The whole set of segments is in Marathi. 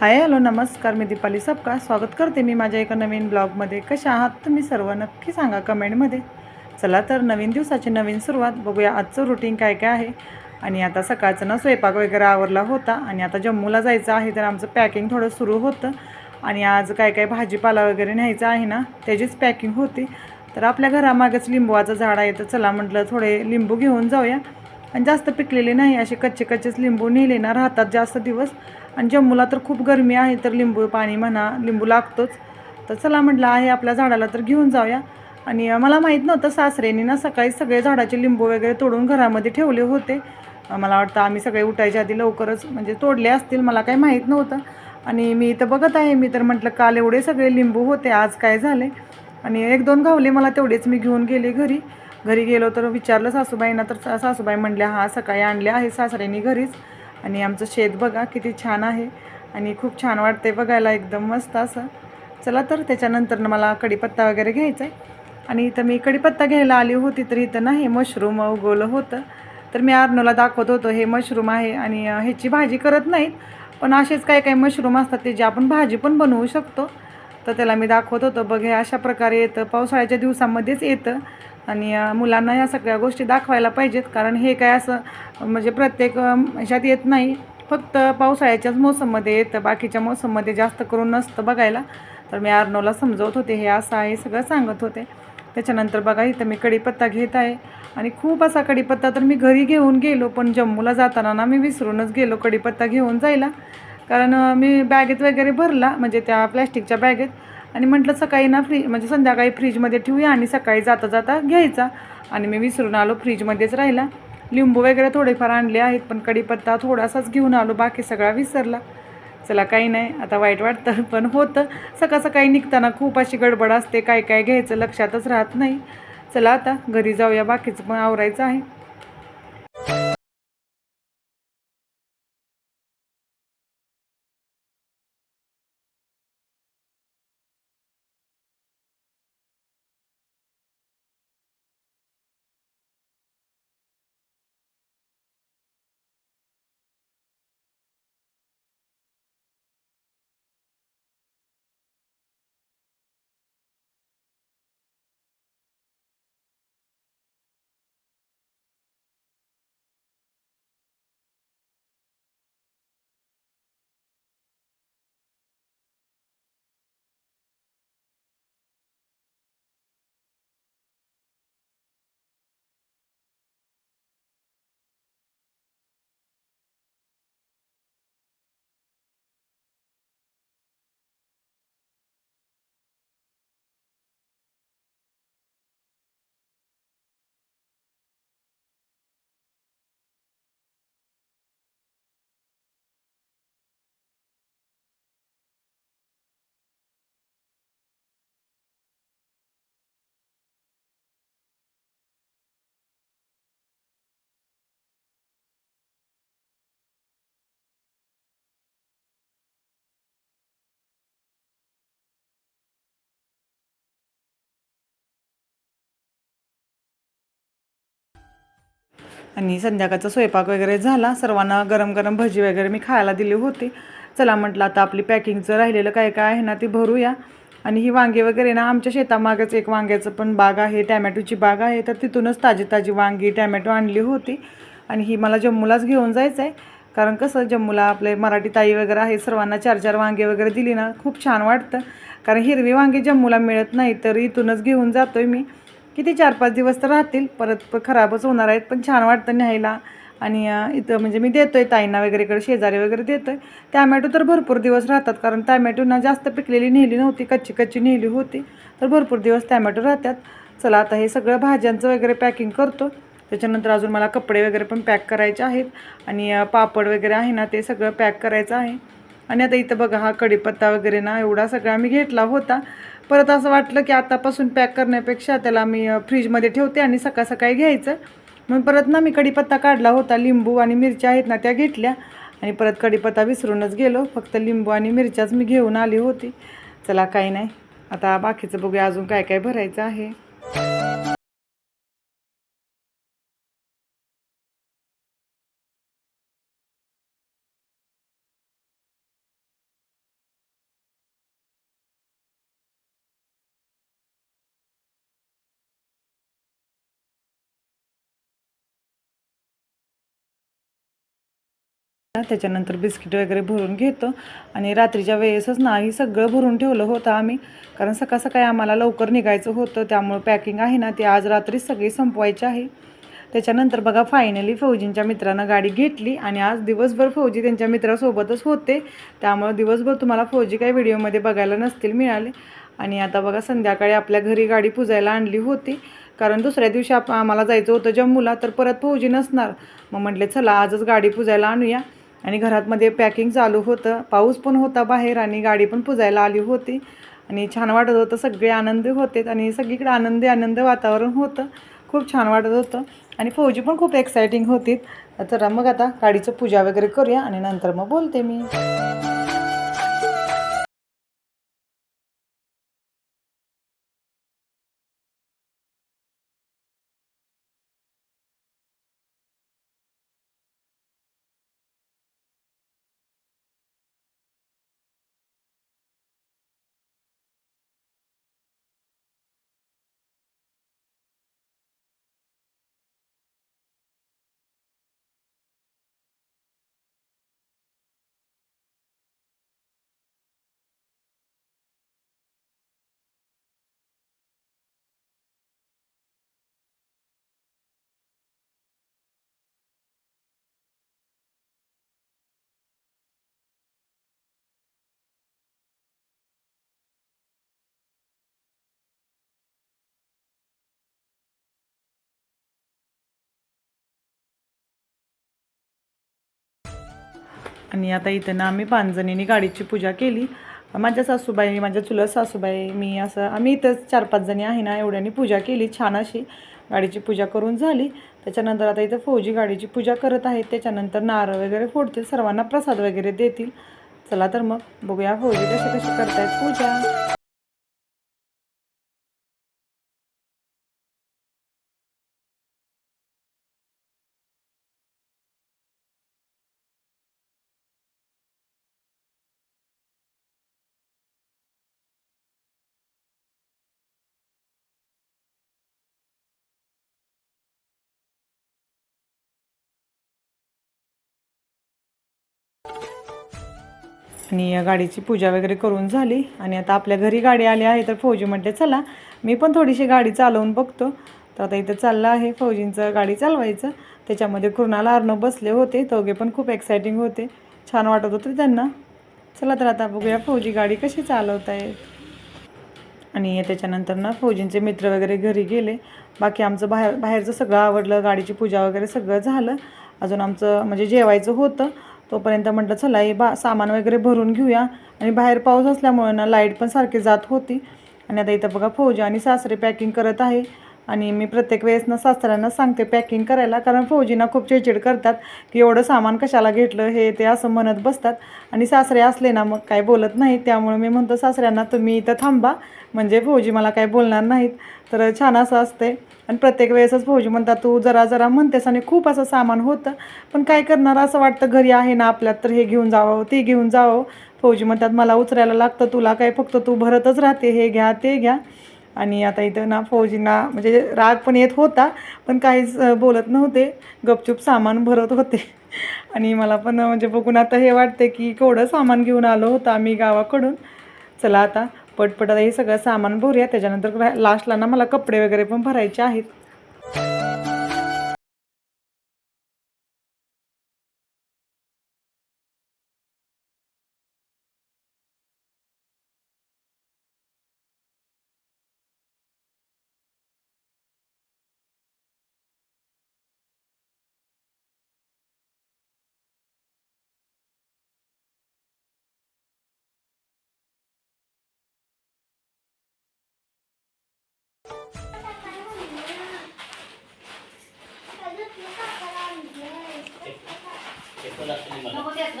हाय हॅलो नमस्कार मी दीपाली सबका स्वागत करते मी माझ्या एका नवीन ब्लॉगमध्ये. कशा आहात तुम्ही सर्व? नक्की सांगा कमेंटमध्ये. चला तर नवीन दिवसाची नवीन सुरुवात बघूया आजचं रुटीन काय काय आहे. आणि आता सकाळचं ना स्वयंपाक वगैरे आवरला होता आणि आता जम्मूला जायचं आहे तर आमचं पॅकिंग थोडं सुरू होतं. आणि आज काय काय भाजीपाला वगैरे न्यायचा आहे ना त्याचीच पॅकिंग होती. तर आपल्या घरामागंच लिंबूचं झाड आहे तर चला म्हटलं थोडे लिंबू घेऊन जाऊया. आणि जास्त पिकलेले नाही असे कच्चे कच्चेच लिंबू नेले ना राहतात जास्त दिवस. आणि जम्मूला तर खूप गरमी आहे तर लिंबू पाणी म्हणा लिंबू लागतोच. तर चला म्हटलं आहे आपल्या झाडाला तर घेऊन जाऊया. आणि मला माहीत नव्हतं सासरेने ना सकाळी सगळे झाडाचे लिंबू वगैरे तोडून घरामध्ये ठेवले होते. मला वाटतं आम्ही सगळे उठायच्या आधी लवकरच म्हणजे तोडले असतील मला काही माहीत नव्हतं. आणि मी इथं बघत आहे मी तर म्हटलं काल एवढे सगळे लिंबू होते आज काय झाले? आणि एक दोन घावले मला तेवढेच मी घेऊन गेले घरी. घरी गेलो तर विचारलं सासूबाईंना तर सा- सासूबाई म्हणल्या हा सकाळी आणले आहे सासऱ्यांनी घरीच. आणि आमचं शेत बघा किती छान आहे. आणि खूप छान वाटते बघायला एकदम मस्त असं. चला तर त्याच्यानंतर मला कढीपत्ता वगैरे घ्यायचा आहे आणि इथं मी कढीपत्ता घ्यायला आली होती तर इथं ना हे मशरूम उगवलं होतं. तर मी अर्नोला दाखवत होतो हे मशरूम आहे आणि ह्याची भाजी करत नाहीत. पण असेच काही काही मशरूम असतात ते जे आपण भाजी पण बनवू शकतो. तर त्याला मी दाखवत होतो बघ हे अशा प्रकारे येतं. पावसाळ्याच्या दिवसामध्येच येतं. आणि मुलांना ह्या सगळ्या गोष्टी दाखवायला पाहिजेत. कारण हे काय असं म्हणजे प्रत्येक ह्याच्यात येत नाही. फक्त पावसाळ्याच्याच मोसममध्ये येतं. बाकीच्या मोसममध्ये जास्त करून नसतं बघायला. तर मी अर्नवला समजवत होते. हे असं आहे सगळं सांगत होते. त्याच्यानंतर बघा इथं मी कढीपत्ता घेत आहे. आणि खूप असा कढीपत्ता तर मी घरी घेऊन गेलो. पण जम्मूला जाताना ना मी विसरूनच गेलो कढीपत्ता घेऊन जायला. कारण मी बॅगेत वगैरे भरला. म्हणजे त्या प्लॅस्टिकच्या बॅगेत. आणि म्हटलं सकाळी ना फ्री म्हणजे संध्याकाळी फ्रीजमध्ये ठेवूया आणि सकाळी जाता जाता घ्यायचा. आणि मी विसरून आलो फ्रीजमध्येच राहिला. लिंबू वगैरे थोडेफार आणले आहेत पण कढीपत्ता थोडासाच घेऊन आलो बाकी सगळा विसरला. चला काही नाही आता वाईट वाटतं पण होतं. सकाळ सकाळी निघताना खूप अशी गडबड असते काय काय घ्यायचं लक्षातच राहत नाही. चला आता घरी जाऊया बाकीचं पण आवरायचं आहे. आणि संध्याकाळचा स्वयंपाक वगैरे झाला. सर्वांना गरम गरम भजी वगैरे मी खायला दिली होती. चला म्हटलं आता आपली पॅकिंगचं राहिलेलं काय काय आहे ना ते भरूया. आणि ही वांगे वगैरे ना आमच्या शेतामागेच एक वांग्याचं पण बाग आहे. टॅमॅटोची बाग आहे. तर तिथूनच ताजी ताजी वांगी टॅमॅटो आणली होती. आणि ही मला जम्मूलाच घेऊन जायचं आहे कारण कसं जम्मूला आपले मराठी ताई वगैरे आहे. सर्वांना चार चार वांगे वगैरे दिली ना खूप छान वाटतं. कारण हिरवी वांगी जम्मूला मिळत नाही तर इथूनच घेऊन जातो आहे मी. किती चार पाच दिवस तर राहतील. परत खराबच होणार आहेत पण छान वाटतं न्यायला. आणि इथं म्हणजे मी देतो आहे ताईंना वगैरेकडे शेजारी वगैरे देतो आहे टॅमॅटो तर भरपूर दिवस राहतात कारण टॅमॅटोना जास्त पिकलेली नेली नव्हती कच्ची कच्ची नेली होती. तर भरपूर दिवस टॅमॅटो राहतात. चला आता हे सगळं भाज्यांचं वगैरे पॅकिंग करतो. त्याच्यानंतर अजून मला कपडे वगैरे पण पॅक करायचे आहेत. आणि पापड वगैरे आहे ना ते सगळं पॅक करायचं आहे. आणि आता इथं बघा हा कढीपत्ता वगैरे ना एवढा सगळा मी घेतला होता. परत असं वाटलं की आतापासून पॅक करण्यापेक्षा त्याला मी फ्रीजमध्ये ठेवते आणि सकाळ सकाळी घ्यायचं. मग परत ना मी कढीपत्ता काढला होता लिंबू आणि मिरच्या आहेत ना त्या घेतल्या. आणि परत कढीपत्ता विसरूनच गेलो. फक्त लिंबू आणि मिरच्याच मी घेऊन आली होती. चला काही नाही. आता बाकीचं बघूया अजून काय काय भरायचं आहे. त्याच्यानंतर बिस्किट वगैरे भरून घेतो. आणि रात्रीच्या वेळेसच नाही सगळं भरून ठेवलं होतं आम्ही. कारण सकाळ सकाळी आम्हाला लवकर निघायचं होतं. त्यामुळे पॅकिंग आहे ना ती आज रात्री सगळी संपवायची आहे. त्याच्यानंतर बघा फायनली फौजींच्या मित्रानं गाडी घेतली आणि आज दिवसभर फौजी त्यांच्या मित्रासोबतच होते. त्यामुळे दिवसभर तुम्हाला फौजी काही व्हिडिओमध्ये बघायला नसतील मिळाले. आणि आता बघा संध्याकाळी आपल्या घरी गाडी पुजायला आणली होती. कारण दुसऱ्या दिवशी आप आम्हाला जायचं होतं जम्मूला तर परत फौजी नसणार. मग म्हटले चला आजच गाडी पुजायला आणूया. आणि घरातमध्ये पॅकिंग चालू होतं. पाऊस पण होता बाहेर आणि गाडी पण पुजायला आली होती. आणि छान वाटत होतं. सगळे आनंदी होते आणि सगळीकडे आनंदी आनंद वातावरण होतं. खूप छान वाटत होतं. आणि फौजी पण खूप एक्सायटिंग होती. तर मग आता गाडीचं पूजा वगैरे करूया आणि नंतर मग बोलते मी. आणि आता इथं ना आम्ही पाच गाडीची पूजा केली. माझ्या सासूबाई माझ्या चुलत सासूबाई मी असं आम्ही इथंच चार पाच जणी आहे ना एवढ्यानी पूजा केली छान अशी गाडीची पूजा करून झाली. त्याच्यानंतर आता इथं फौजी गाडीची पूजा करत आहेत. त्याच्यानंतर नारळ वगैरे फोडतील सर्वांना प्रसाद वगैरे देतील. चला तर मग बघूया फौजी कशी कशी करतायत पूजा. आणि या गाडीची पूजा वगैरे करून झाली. आणि आता आपल्या घरी गाडी आली आहे तर फौजी म्हटले चला मी पण थोडीशी गाडी चालवून बघतो. तर आता इथं चाललं आहे फौजींचं गाडी चालवायचं. त्याच्यामध्ये कृणाला अर्णव बसले होते. दोघे पण खूप एक्सायटिंग होते. छान वाटत होते त्यांना. चला तर आता बघूया फौजी गाडी कशी चालवत आहेत आणि त्याच्यानंतर ना फौजींचे मित्र वगैरे घरी गेले. बाकी आमचं बाहेर बाहेरचं सगळं आवडलं. गाडीची पूजा वगैरे सगळं झालं. अजून आमचं म्हणजे जेवायचं होतं. तोपर्यंत म्हटलं चला हे बा सामान वगैरे भरून घेऊया. आणि बाहेर पाऊस असल्यामुळे ना लाइट पण सारखी जात होती. आणि आता इथं बघा फौजी आणि सासरे पॅकिंग करत आहे. आणि मी प्रत्येक वेळेस ना सासऱ्यांना सांगते पॅकिंग करायला कारण फौजींना खूप चिडचिड करतात की एवढं सामान कशाला घेतलं हे ते असं म्हणत बसतात. आणि सासरे असले ना मग काय बोलत नाहीत. त्यामुळे मी म्हणतो सासऱ्यांना तुम्ही इथं थांबा. म्हणजे फौजी मला काय बोलणार नाहीत. तर छान असं असते आणि प्रत्येक वेळेसच फौजी म्हणतात तू जरा जरा म्हणतेस आणि खूप असं सामान होतं. पण काय करणार? असं वाटतं घरी आहे ना आपल्यात तर हे घेऊन जावं ते घेऊन जावं. फौजी म्हणतात मला उचरायला लागतं तुला काय फक्त तू भरतच राहते हे घ्या ते घ्या. आणि आता इथं ना फौजींना म्हणजे राग पण येत होता पण काहीच बोलत नव्हते. गपचूप सामान भरत होते. आणि मला पण म्हणजे बघून आता हे वाटते की केवढं सामान घेऊन आलो होतं आम्ही गावाकडून. चला आता पटपट आता हे सगळं सामान भरूया. त्याच्यानंतर लास्टला ना मला कपडे वगैरे पण भरायचे आहेत.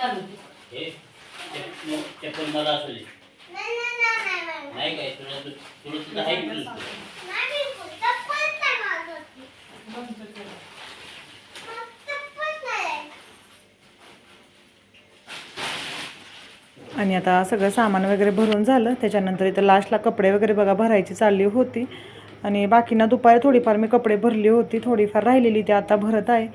हे चप्पल मला असली. नाही काय तुला तु- तुला तुझं आहे? आणि आता सगळं सामान वगैरे भरून झालं. त्याच्यानंतर इथं लास्टला कपडे वगैरे बघा भरायची चालली होती. आणि बाकींना दुपारी थोडीफार मी कपडे भरली होती थोडीफार राहिलेली ती आता भरत आहे.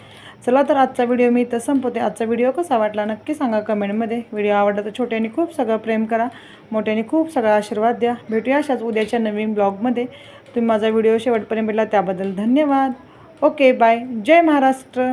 चला तर आजचा व्हिडिओ मी इथं संपवते. आजचा व्हिडिओ कसा वाटला नक्की सांगा कमेंटमध्ये. व्हिडिओ आवडला तर छोट्याने खूप सगळं प्रेम करा मोठ्याने खूप सगळा आशीर्वाद द्या. भेटूया अशाच उद्याच्या नवीन ब्लॉगमध्ये. तुम्ही माझा व्हिडिओ शेवटपर्यंत भेटला त्याबद्दल धन्यवाद. Okay bye. जय महाराष्ट्र.